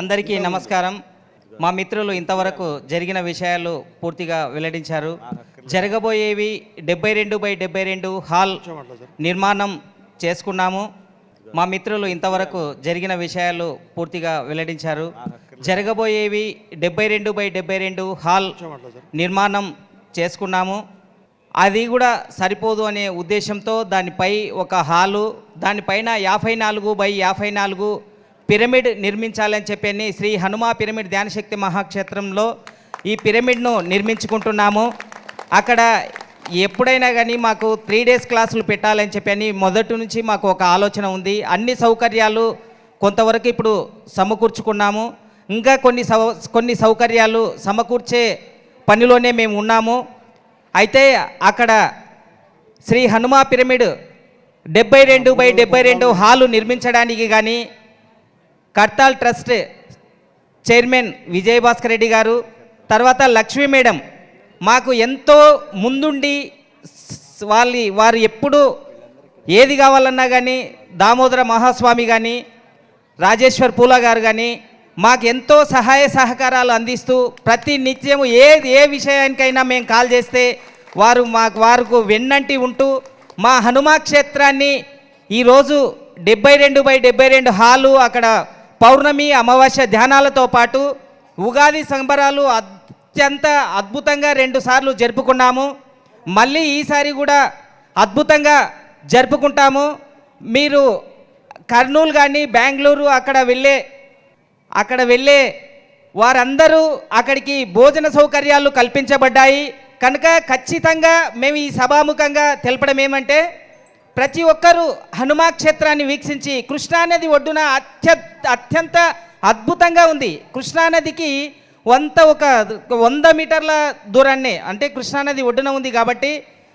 అందరికీ నమస్కారం. మా మిత్రులు ఇంతవరకు జరిగిన విషయాలు పూర్తిగా వెల్లడించారు. జరగబోయేవి డెబ్బై రెండు బై డెబ్బై రెండు హాల్ నిర్మాణం చేసుకున్నాము. మా మిత్రులు ఇంతవరకు జరిగిన విషయాలు పూర్తిగా వెల్లడించారు. జరగబోయేవి డెబ్బై రెండు బై డెబ్బై రెండు హాల్ నిర్మాణం చేసుకున్నాము. అది కూడా సరిపోదు అనే ఉద్దేశంతో దానిపై ఒక హాలు దానిపైన యాభై నాలుగు బై యాభై నాలుగు పిరమిడ్ నిర్మించాలని చెప్పని శ్రీ హనుమా పిరమిడ్ ధ్యానశక్తి మహాక్షేత్రంలో ఈ పిరమిడ్ను నిర్మించుకుంటున్నాము. అక్కడ ఎప్పుడైనా కానీ మాకు త్రీ డేస్ క్లాసులు పెట్టాలని చెప్పని మొదటి నుంచి మాకు ఒక ఆలోచన ఉంది. అన్ని సౌకర్యాలు కొంతవరకు ఇప్పుడు సమకూర్చుకున్నాము. ఇంకా కొన్ని సౌ కొన్ని సౌకర్యాలు సమకూర్చే పనిలోనే మేము ఉన్నాము. అయితే అక్కడ శ్రీ హనుమా పిరమిడ్ డెబ్బై రెండు బై డెబ్బై రెండు హాలు నిర్మించడానికి కానీ కర్తాల్ ట్రస్ట్ చైర్మన్ విజయభాస్కర్ రెడ్డి గారు తర్వాత లక్ష్మీ మేడం. మాకు ఎంతో ముందుండి వాళ్ళ వారు ఎప్పుడు ఏది కావాలన్నా కానీ దామోదర మహాస్వామి కానీ రాజేశ్వర్ పూల గారు కానీ మాకు ఎంతో సహాయ సహకారాలు అందిస్తూ ప్రతి నిత్యము ఏ ఏ విషయానికైనా మేము కాల్ చేస్తే వారు మాకు వారికి వెన్నంటి ఉంటూ మా హనుమా క్షేత్రాన్ని ఈరోజు డెబ్బై రెండు బై డెబ్బై రెండు హాలు అక్కడ పౌర్ణమి అమావాస్య ధ్యానాలతో పాటు ఉగాది సంబరాలు అత్యంత అద్భుతంగా రెండు సార్లు జరుపుకున్నాము. మళ్ళీ ఈసారి కూడా అద్భుతంగా జరుపుకుంటాము. మీరు కర్నూలు కానీ బెంగళూరు అక్కడ వెళ్ళే అక్కడ వెళ్ళే వారందరూ అక్కడికి భోజన సౌకర్యాలు కల్పించబడ్డాయి. కనుక ఖచ్చితంగా మేము ఈ సభాముఖంగా తెలపడం ఏమంటే ప్రతి ఒక్కరూ హనుమా క్షేత్రాన్ని వీక్షించి కృష్ణానది ఒడ్డున అత్య అత్యంత అద్భుతంగా ఉంది. కృష్ణానదికి వంత ఒక వంద మీటర్ల దూరాన్ని అంటే కృష్ణానది ఒడ్డున ఉంది కాబట్టి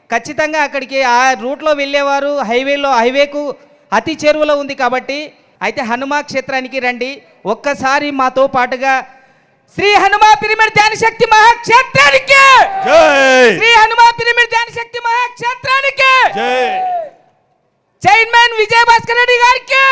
ఖచ్చితంగా అక్కడికి ఆ రూట్లో వెళ్ళేవారు హైవేలో హైవేకు అతి చేరువలో ఉంది కాబట్టి అయితే హనుమా క్షేత్రానికి రండి. ఒక్కసారి మాతో పాటుగా శ్రీ హనుమా పిరిమిడ్ ధ్యాన శక్తి మహాక్షేత్రానికి చైర్మన్ విజయ భాస్కర్ రెడ్డి గారికి.